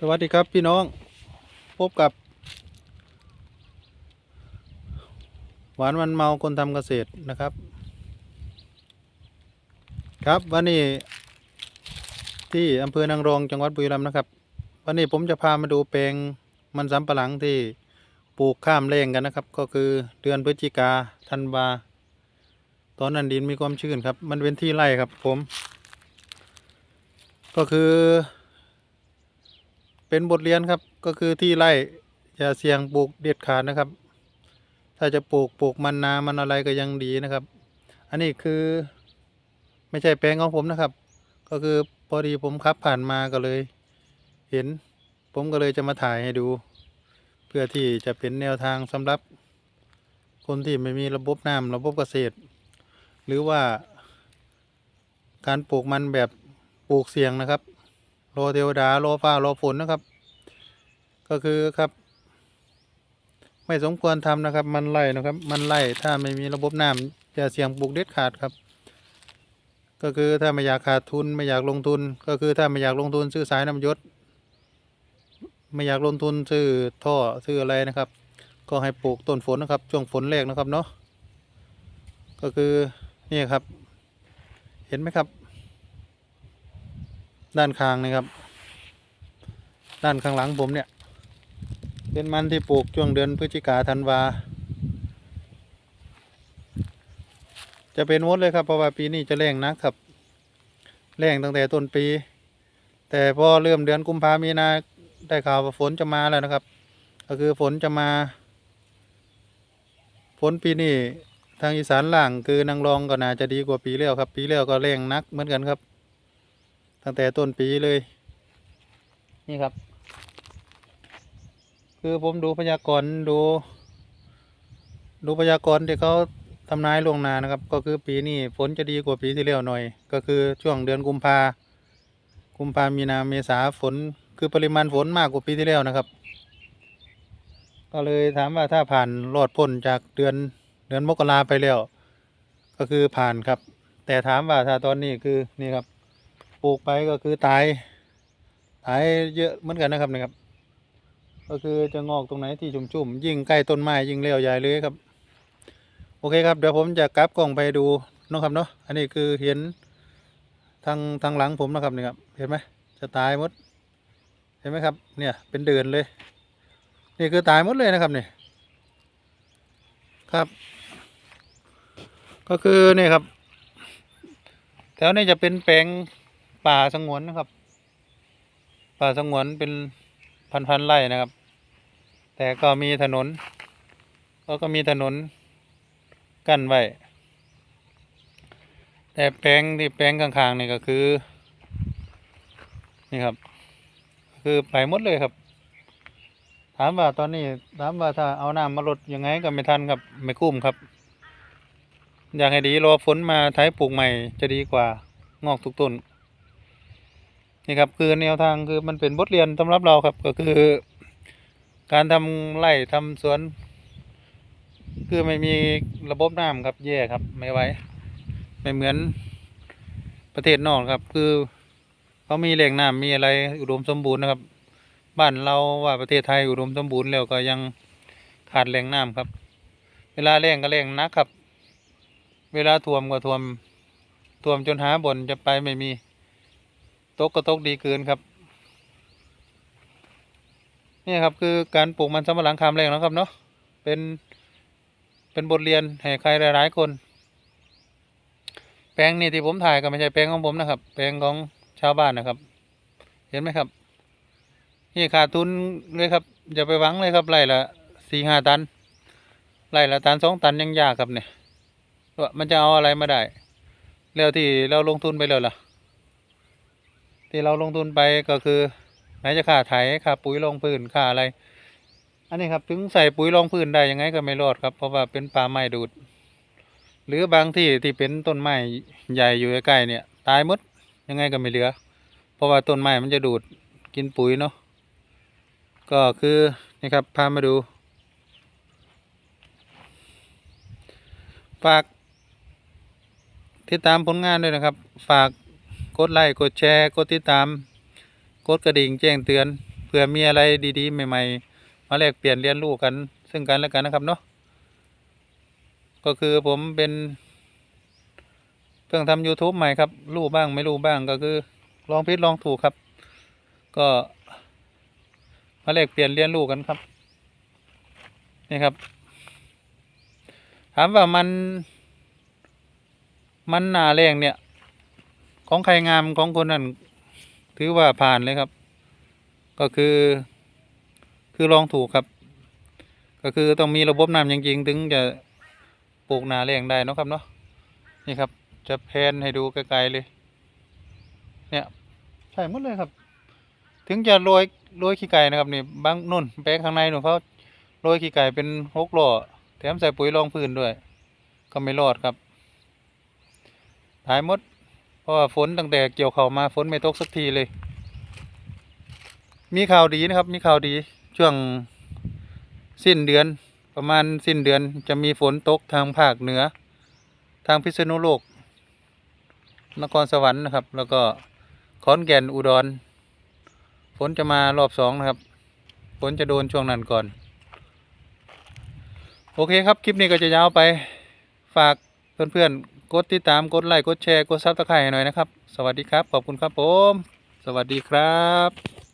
สวัสดีครับพี่น้องพบกับ หวานวันเมาคนทำเกษตรนะครับ ครับวันนี้ที่อำเภอนางรองจังหวัดบุรีรัมย์นะครับ วันนี้ผมจะพามาดูแปลงมันสำปะหลังที่ปลูกข้ามแรงกันนะครับ ก็คือเดือนพฤศจิกาธันวาตอนนั้นดินมีความชื้นครับ มันเป็นที่ไร่ครับผม ก็คือ เป็นบทเรียนครับก็คือที่ไร่อย่าเสี่ยงปลูกเด็ดขาดนะครับ ถ้าจะปลูกปลูกมันนามันอะไรก็ยังดีนะครับ อันนี้คือไม่ใช่แปลงของผมนะครับ ก็คือพอดีผมขับผ่านมาก็เลย เห็น ผมก็เลยจะมาถ่ายให้ดู เพื่อที่จะเป็นแนวทางสำหรับ คนที่ไม่มีระบบน้ำระบบเกษตร หรือว่า การปลูกมันแบบปลูกเสี่ยงนะครับ รอเทวดารอฟ้ารอฝนนะครับ ก็คือครับ ไม่สมควรทำนะครับ มันไร่นะครับ มันไร่ถ้าไม่มีระบบน้ำจะเสี่ยงปลูกเด็ดขาดครับ ก็คือถ้าไม่อยากขาดทุนไม่อยากลงทุน ก็คือถ้าไม่อยากลงทุนซื้อสายน้ำยศไม่อยากลงทุนซื้อท่อซื้ออะไรนะครับ ก็ให้ปลูกต้นฝนนะครับ ช่วงฝนแรกนะครับเนาะก็คือนี่ครับ เห็นไหมครับ ด้านข้างนี่ครับ ด้านข้างหลังผมเนี่ย เป็นมันที่ปลูกช่วงเดือนพฤศจิกาธันวา จะเป็นมดเลยครับเพราะว่าปีนี้จะแรงหนะครับ แรงตั้งแต่ต้นปี แต่พอเริ่มเดือนกุมภามีนาได้ข่าวว่าฝนจะมาแล้วนะครับ ก็คือฝนจะมา ฝนปีนี้ทางอีสานล่างคือนางรองก็น่าจะดีกว่าปีแล้วครับ ปีแล้วก็แรงนักเหมือนกันครับ ตั้งแต่ต้นปีเลย นี่ครับ คือผมดูพยากรณ์ดู ดูพยากรณ์ที่เขาทำนายล่วงหน้านะครับ ก็คือปีนี้ฝนจะดีกว่าปีที่แล้วหน่อย ก็คือช่วงเดือนกุมภากุมภามีนาเมษาฝนคือปริมาณฝนมากกว่าปีที่แล้วนะครับ ก็เลยถามว่าถ้าผ่านรอดพ้นจากเดือนเดือนมกราไปแล้ว ก็คือผ่านครับ แต่ถามว่าถ้าตอนนี้คือนี่ครับ ลูกไปก็คือตายตายเยอะเหมือนกันนะครับนะครับ ก็คือจะงอกตรงไหนที่ชุ่มๆยิ่งใกล้ต้นไม้ยิ่งเลี้ยวใหญ่เลยครับ โอเคครับเดี๋ยวผมจะกลับกล้องไปดูเนาะครับเนาะอันนี้คือเห็นทางทางหลังผมนะครับนี่ครับเห็นไหมจะตายหมด เห็นไหมครับ เนี่ยเป็นเดือนเลย นี่คือตายหมดเลยนะครับนี่ครับ ก็คือนี่ครับ แถวนี้จะเป็นแปลง ป่าสงวนนะครับ ป่าสงวนเป็นพันพันๆไร่นะครับ แต่ก็มีถนนก็ก็มีถนนกั้นไว้แต่แปลงที่แปลงข้างๆนี่ก็คือ นี่ครับ คือไปหมดเลยครับ ถามว่าตอนนี้ถามว่าถ้าเอาน้ำมาลดยังไงก็ไม่ทันครับ ไม่คุ้มครับ อยากให้ดีรอฝนมาไถปลูกใหม่จะดีกว่างอกทุกต้น นี่ครับคือแนวทางคือมันเป็นบทเรียนสำหรับเราครับก็คือ การทำไร่ทำสวน คือไม่มีระบบน้ำครับแย่ครับ ไม่ไหวไม่เหมือนประเทศนอกครับ คือเขามีแหล่งน้ำมีอะไรอุดมสมบูรณ์นะครับ บ้านเราว่าประเทศไทยอุดมสมบูรณ์แล้วก็ยังขาดแหล่งน้ำครับ เวลาแรงก็แรงนักครับ เวลาท่วมก็ท่วมท่วมจนหาบนจะไปไม่มี ตกก็ตกดีเกินครับนี่ครับคือการปลูกมันสำปะหลังคามแรงนะครับเนาะเป็นเป็นบทเรียนให้ใครหลาย ๆ คน แปลงนี้ที่ผมถ่ายก็ไม่ใช่แปลงของผมนะครับ แปลงของชาวบ้านนะครับ เห็นไหมครับนี่ขาดทุนเลยครับอย่าไปหวังเลยครับไร่ละสี่ห้าตันไร่ละตันสองตันยังยากครับเนี่ยว่ามันจะเอาอะไรมาได้ แล้วที่เราลงทุนไปแล้วล่ะ ที่เราลงทุนไปก็คือไหนจะค่าไถค่าปุ๋ยรองพื้นค่าอะไร อันนี้ครับถึงใส่ปุ๋ยรองพื้นได้ยังไงก็ไม่รอดครับ เพราะว่าเป็นป่าไม้ดูด หรือบางที่ที่เป็นต้นไม้ใหญ่อยู่ใกล้ๆเนี่ย ตายมดยังไงก็ไม่เหลือ เพราะว่าต้นไม้มันจะดูดกินปุ๋ยเนาะก็คือนี่ครับพามาดูฝากติดตามผลงานด้วยนะครับ ฝาก กดไลค์กดแชร์กดติดตาม กดกระดิ่งแจ้งเตือนเผื่อมีอะไรดีๆ ใหม่ ๆ มาแลกเปลี่ยนเรียนรู้กัน ซึ่งกันและกันนะครับเนาะก็คือผมเป็นเพิ่งทำ YouTube ใหม่ครับรู้บ้างไม่รู้บ้างก็คือ ลองผิดลองถูกครับ ก็มาแลกเปลี่ยนเรียนรู้กันครับนี่ครับ ถามว่ามัน มันหนาแรงเนี่ย ของใครงามของคนนั้นถือว่าผ่านเลยครับ ก็คือ คือลองถูกครับ ก็คือต้องมีระบบน้ำจริงๆ ถึงจะปลูกนาแรงได้นะครับเนาะนี่ครับ จะแพนให้ดูไกลๆเลย เนี่ยใช่หมดเลยครับ ถึงจะโรยโรยขี้ไก่นะครับนี่บางนุ่นแปลงข้างในหนุ่นเขาโรยขี้ไก่เป็นหกล้อแถมใส่ปุ๋ยรองพื้นด้วย ก็ไม่รอดครับหายหมด เพราะว่าฝนตั้งแต่เกี่ยวเขามาฝนไม่ตกสักทีเลย มีข่าวดีนะครับ มีข่าวดีช่วงสิ้นเดือนประมาณสิ้นเดือนจะมีฝนตกทางภาคเหนือ ทางพิษณุโลก นครสวรรค์นะครับ แล้วก็ขอนแก่นอุดรฝนจะมารอบสองนะครับฝนจะโดนช่วงนั้นก่อน โอเคครับ คลิปนี้ก็จะยาวไปฝากเพื่อนๆ กดติดตามกดไลค์กดแชร์กดซับสไครต์หน่อยนะครับ สวัสดีครับ ขอบคุณครับผม สวัสดีครับ